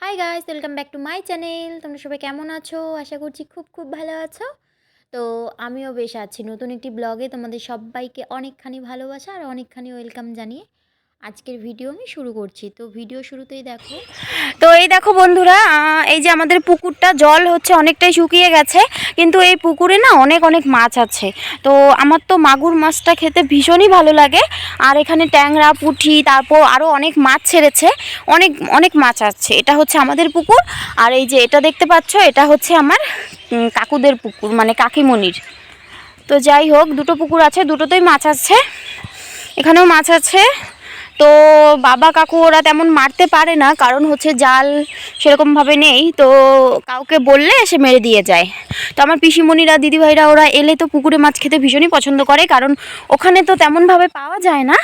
Hi guys welcome back to my channel তোমরা সবাই কেমন আছো? আশা করছি খুব খুব ভালো আছো। তো আমিও বেশ আছি। নতুন একটি ব্লগে তোমাদের সবাইকে অনেকখানি ভালোবাসা আর অনেকখানি ওয়েলকাম জানিয়ে আজকের ভিডিও আমি শুরু করছি। তো ভিডিও শুরুতেই দেখো। তো এই দেখো বন্ধুরা এই যে আমাদের পুকুরটা, জল হচ্ছে অনেকটাই শুকিয়ে গেছে, কিন্তু এই পুকুরে না অনেক অনেক মাছ আছে। তো আমার তো মাগুর মাছটা খেতে ভীষণই ভালো লাগে। আর এখানে ট্যাংরা পুঁটি তারপর আরও অনেক মাছ ছেড়েছে। অনেক অনেক মাছ আছে। এটা হচ্ছে আমাদের পুকুর। আর এই যে এটা দেখতে পাচ্ছ, এটা হচ্ছে আমার কাকুদের পুকুর মানে কাকিমণির। তো যাই হোক, দুটো পুকুর আছে, দুটোতেই মাছ আছে এখানেও মাছ আছে। তো বাবা, কাকু ওরা তেমন মারতে পারে না, কারণ হচ্ছে জাল সেরকমভাবে নেই। তো কাউকে বললে এসে মেরে দিয়ে যায়। তো আমার পিসিমণিরা, দিদিভাইরা ওরা এলে তো পুকুরে মাছ খেতে ভীষণই পছন্দ করে, কারণ ওখানে তো তেমনভাবে পাওয়া যায় না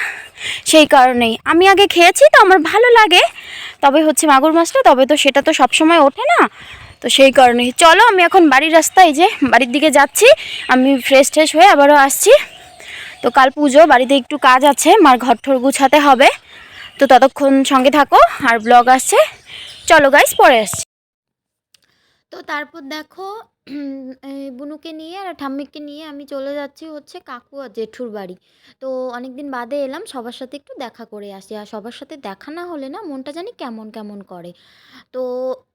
সেই কারণেই। আমি আগে খেয়েছি তো আমার ভালো লাগে, তবে হচ্ছে মাগুর মাছটা, তবে তো সেটা তো সবসময় ওঠে না। তো সেই কারণেই। চলো, আমি এখন বাড়ির রাস্তায় যে বাড়ির দিকে যাচ্ছি, আমি ফ্রেশ ট্রেশ হয়ে আবারও আসছি। তো কাল পুজো, বাড়িতে একটু কাজ আছে, মার ঘর ঠর গুছাতে হবে। তো ততক্ষণ সঙ্গে থাকো, আর ব্লগ আসছে। চলো গাইস পরে আসছি। তো তারপর দেখো বুনুকে নিয়ে আর ঠাম্মিকে নিয়ে আমি চলে যাচ্ছি হচ্ছে কাকু আর জেঠুর বাড়ি। তো অনেক দিন বাদে এলাম, সবার সাথে একটু দেখা করে আসি। আর সবার সাথে দেখা না হলে না মনটা জানি কেমন কেমন করে। তো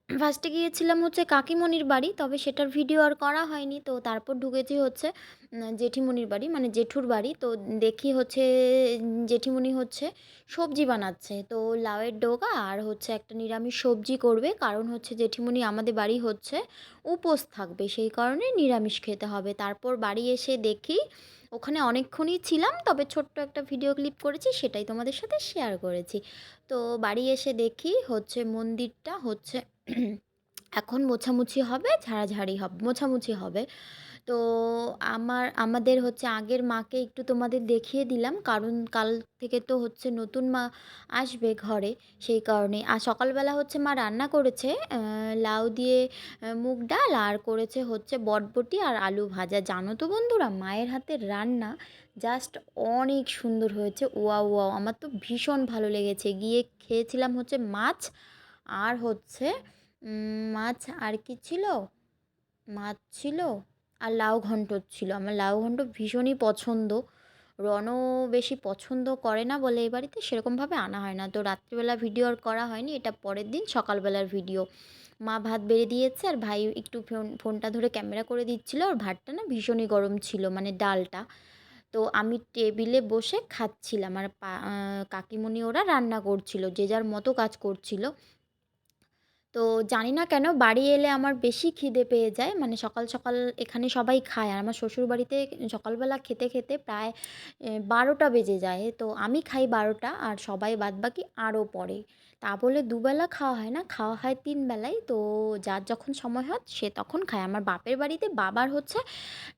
ফার্স্টে গিয়েছিলাম হচ্ছে কাকিমণির বাড়ি, তবে সেটার ভিডিও আর করা হয়নি। তো তারপর ঢুকেছি হচ্ছে জেঠিমণির বাড়ি মানে জেঠুর বাড়ি। তো দেখি হচ্ছে, জেঠিমণি হচ্ছে সবজি বানাচ্ছে। তো লাউয়ের ডোগা আর হচ্ছে একটা নিরামিষ সবজি করবে। কারণ হচ্ছে জেঠিমণি আমাদের বাড়ি হচ্ছে উপোস থাকবে, সেই কারণে নিরামিষ খেতে হবে। তারপর বাড়ি এসে দেখি ওখানে অনেকক্ষণই ছিলাম, তবে ছোট্ট একটা ভিডিও ক্লিপ করেছি, সেটাই তোমাদের সাথে শেয়ার করেছি। তো বাড়ি এসে দেখি হচ্ছে মন্দিরটা হচ্ছে এখন মোছামুছি হবে, ঝাড়াঝাড়ি হবে, মোছামুছি হবে। তো আমার, আমাদের হচ্ছে আগের মাকে একটু তোমাদের দেখিয়ে দিলাম, কারণ কাল থেকে তো হচ্ছে নতুন মা আসবে ঘরে, সেই কারণে। আর সকালবেলা হচ্ছে মা রান্না করেছে লাউ দিয়ে মুগ ডাল, আর করেছে হচ্ছে বটবটি আর আলু ভাজা। জানো তো বন্ধুরা, মায়ের হাতের রান্না জাস্ট অনেক সুন্দর হয়েছে। ওয়া ওয়াও, আমার তো ভীষণ ভালো লেগেছে। গিয়ে খেয়েছিলাম হচ্ছে মাছ আর হচ্ছে মাছ আর কি ছিল? মাছ ছিল আর লাউ ঘন্ট ছিল। আমার লাউ ঘন্ট ভীষণই পছন্দ। রনও বেশি পছন্দ করে না বলে এই বাড়িতে, সেরকমভাবে আনা হয় না। তো রাত্রিবেলা ভিডিও আর করা হয়নি, এটা পরের দিন সকালবেলার ভিডিও। মা ভাত বেড়ে দিয়েছে আর ভাই একটু ফোন, ফোনটা ধরে ক্যামেরা করে দিচ্ছিল। আর ভাতটা না ভীষণই গরম ছিল মানে ডালটা। তো আমি টেবিলে বসে খাচ্ছিলাম। আর কাকিমণি ওরা রান্না করছিল, যে যার মতো কাজ করছিল। তো জানি না কেন বাড়ি এলে আমার বেশি খিদে পেয়ে যায়। মানে সকাল সকাল এখানে সবাই খায়। আর আমার শ্বশুর বাড়িতে সকালবেলা খেতে খেতে প্রায় বারোটা বেজে যায়। তো আমি খাই বারোটা আর সবাই বাদবাকি আরও পরে তা বলে দুবেলা খাওয়া হয় না। খাওয়া হয় তিন বেলায় তো যার যখন সময় হয়, সে তখন খায়। আমার বাপের বাড়িতে বাবার হচ্ছে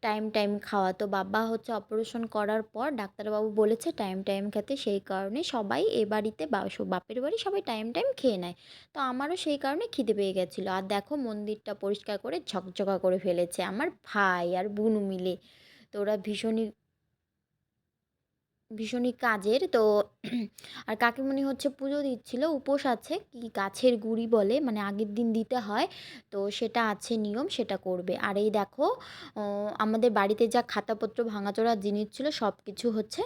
টাইম টাইম খাওয়া। তো বাবা হচ্ছে অপারেশন করার পর ডাক্তারবাবু বলেছে টাইম টাইম খেতে। সেই কারণে সবাই এ বাড়িতে বাপের বাড়ি সবাই টাইম টাইম খেয়ে নেয়। তো আমারও সেই কারণে খিদে পেয়ে গেছিল। আর দেখো মন্দিরটা পরিষ্কার করে ঝকঝকা করে ফেলেছে। আমার ভাই আর বুনু মিলে। তো ওরা ভীষণই ভীষণই কাজের। তো আর কাকিমণি হচ্ছে পুজো দিচ্ছিল, উপোস আছে, কি গাছের গুড়ি বলে মানে আগের দিন দিতে হয়, তো সেটা আছে নিয়ম, সেটা করবে। আর এই দেখো আমাদের বাড়িতে যা খাতাপত্র ভাঙাচোরা জিনিস ছিল সব কিছু হচ্ছে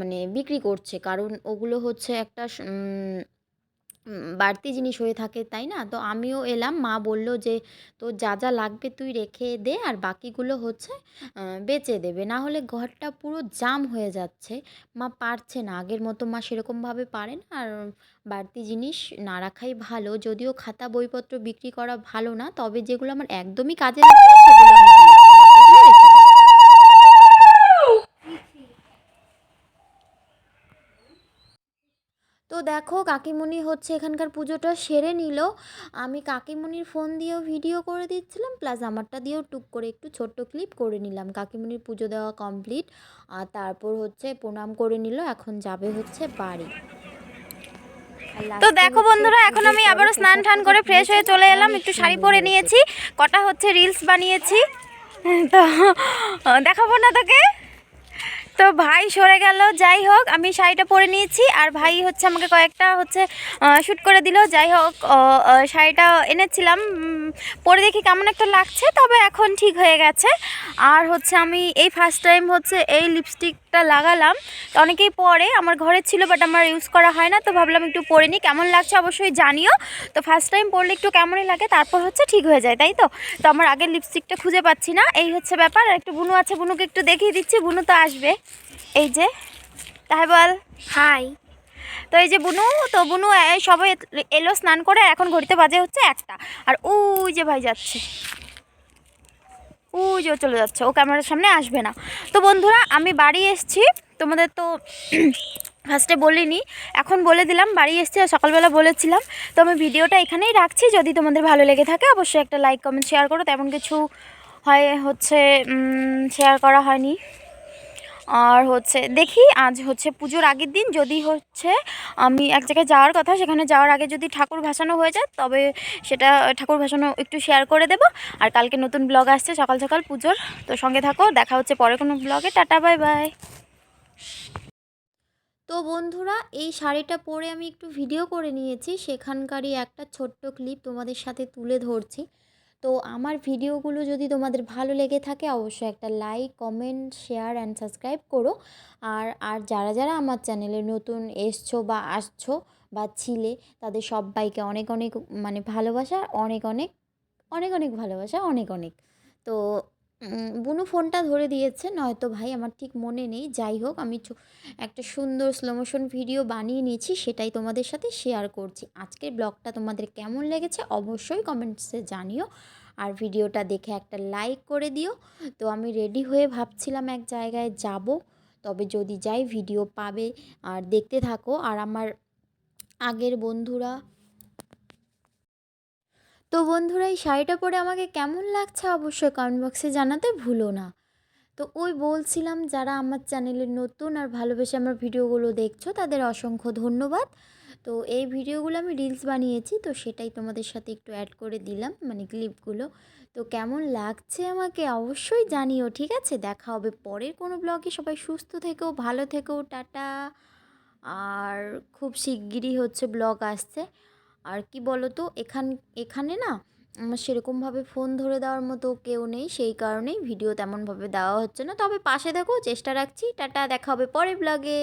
মানে বিক্রি করছে। কারণ ওগুলো হচ্ছে একটা বাড়তি জিনিস হয়ে থাকে তাই না? তো আমিও এলাম মা বলল যে তোর যা যা লাগবে তুই রেখে দে আর বাকিগুলো হচ্ছে বেচে দেবে। না হলে ঘরটা পুরো জাম হয়ে যাচ্ছে। মা পারছে না আগের মতো মা সেরকমভাবে পারে না। আর বাড়তি জিনিস না রাখাই ভালো। যদিও খাতা বইপত্র বিক্রি করা ভালো না তবে যেগুলো আমার একদমই কাজে লাগবে না, সেগুলো আমি দিয়েছি বাকিগুলো রেখে দিয়েছি তো দেখো কাকিমণি হচ্ছে এখানকার পুজোটা সেরে নিল। আমি কাকিমণির ফোন দিয়েও ভিডিও করে দিচ্ছিলাম প্লাস আমারটা দিয়েও টুক করে একটু ছোট্ট ক্লিপ করে নিলাম। কাকিমণির পুজো দেওয়া কমপ্লিট আর তারপর হচ্ছে প্রণাম করে নিল এখন যাবে হচ্ছে বাড়ি। তো দেখো বন্ধুরা এখন আমি আবারও স্নান টান করে ফ্রেশ হয়ে চলে এলাম একটু শাড়ি পরে নিয়েছি কটা হচ্ছে রিলস বানিয়েছি। তো দেখাবো না তোকে? তো ভাই সরে গেল, যাই হোক, আমি শাড়িটা পরে নিয়েছি, আর ভাই হচ্ছে আমাকে কয়েকটা হচ্ছে শ্যুট করে দিল। যাই হোক শাড়িটা এনেছিলাম পরে দেখি কেমন একটা লাগছে, তবে এখন ঠিক হয়ে গেছে। আর হচ্ছে আমি এই ফার্স্ট টাইম হচ্ছে এই লিপস্টিকটা লাগালাম। তো অনেকেই পরে আমার ঘরে ছিল বাট আমার ইউজ করা হয় না তো ভাবলাম একটু পরে নিই। কেমন লাগছে অবশ্যই জানিও। তো ফার্স্ট টাইম পরলে একটু কেমনই লাগে তারপর হচ্ছে ঠিক হয়ে যায় তাই তো? তো আমার আগের লিপস্টিকটা খুঁজে পাচ্ছি না এই হচ্ছে ব্যাপার। আর একটু বুনু আছে বুনুকে একটু দেখিয়ে দিচ্ছি বুনু তো আসবে। এই যে তাই বল। হাই তো এই যে বুনু তো বুনু সবাই এলো স্নান করে এখন ঘড়িতে বাজে হচ্ছে একটা। আর ওই যে ভাই যাচ্ছে। ওই যে ও চলে যাচ্ছে, ও ক্যামেরার সামনে আসবে না। তো বন্ধুরা, আমি বাড়ি এসছি, তোমাদের তো ফার্স্টে বলিনি, এখন বলে দিলাম, বাড়ি এসেছি সকালবেলা বলেছিলাম। তো আমি ভিডিওটা এখানেই রাখছি, যদি তোমাদের ভালো লেগে থাকে, অবশ্যই একটা লাইক কমেন্ট শেয়ার করো। তেমন কিছু হয় হচ্ছে শেয়ার করা হয়নি। আর হচ্ছে, দেখি আজ হচ্ছে পুজোর আগের দিন, যদি হচ্ছে আমি এক জায়গায় যাওয়ার কথা, সেখানে যাওয়ার আগে যদি ঠাকুর ভাসানো হয়ে যায়, তবে সেটা ঠাকুর ভাসানো একটু শেয়ার করে দেবো। আর কালকে নতুন ব্লগ আসছে, সকাল সকাল পুজোর। তো সঙ্গে থাকো, দেখা হচ্ছে পরে কোনো ব্লগে টাটা বাই বাই তো বন্ধুরা, এই শাড়িটা পরে আমি একটু ভিডিও করে নিয়েছি। সেখানকারই একটা ছোট্ট ক্লিপ তোমাদের সাথে তুলে ধরছি। তো আমার ভিডিওগুলো যদি তোমাদের ভালো লেগে থাকে, অবশ্যই একটা like comment share and subscribe করো। আর আর যারা যারা আমার চ্যানেলে নতুন এসছো বা আসছো বা ছিলে, তাদের সবাইকে অনেক অনেক মানে ভালোবাসা, অনেক অনেক অনেক অনেক ভালোবাসা, অনেক অনেক। তো বুনু ফোনটা ধরে দিয়েছে, নয়তো ভাই আমার ঠিক মনে নেই। যাই হোক, আমি একটা সুন্দর স্লোমোশন ভিডিও বানিয়ে নিয়েছি, সেটাই তোমাদের সাথে শেয়ার করছি। আজকের ব্লগটা তোমাদের কেমন লেগেছে অবশ্যই কমেন্টসে জানিও। আর ভিডিওটা দেখে একটা লাইক করে দিও। তো আমি রেডি হয়ে ভাবছিলাম এক জায়গায় যাব। তবে যদি যাই ভিডিও পাবে। আর দেখতে থাকো। আর আমার আগের বন্ধুরা তো বন্ধুরা, এই শাড়িটা পরে আমাকে কেমন লাগছে অবশ্যই কমেন্ট বক্সে জানাতে ভুলো না। তো ওই বলছিলাম, যারা আমার চ্যানেলে নতুন আর ভালোবেসে আমার ভিডিওগুলো দেখছ, তাদের অসংখ্য ধন্যবাদ। তো এই ভিডিওগুলো আমি রিলস বানিয়েছি, তো সেটাই তোমাদের সাথে একটু অ্যাড করে দিলাম মানে ক্লিপগুলো তো কেমন লাগছে আমাকে অবশ্যই জানিও, ঠিক আছে? দেখা হবে পরের কোনো ব্লগে সবাই সুস্থ থেকেও ভালো থেকেও টাটা। আর খুব শিগগিরই হচ্ছে ব্লগ আসছে। আর কি বলো তো এখান, এখানে না আমার সেরকমভাবে ফোন ধরে দেওয়ার মতো কেউ নেই, সেই কারণেই ভিডিও তেমনভাবে দেওয়া হচ্ছে না। তবে পাশে দেখো, চেষ্টা রাখছি। টাটা, দেখা হবে পরে ব্লগে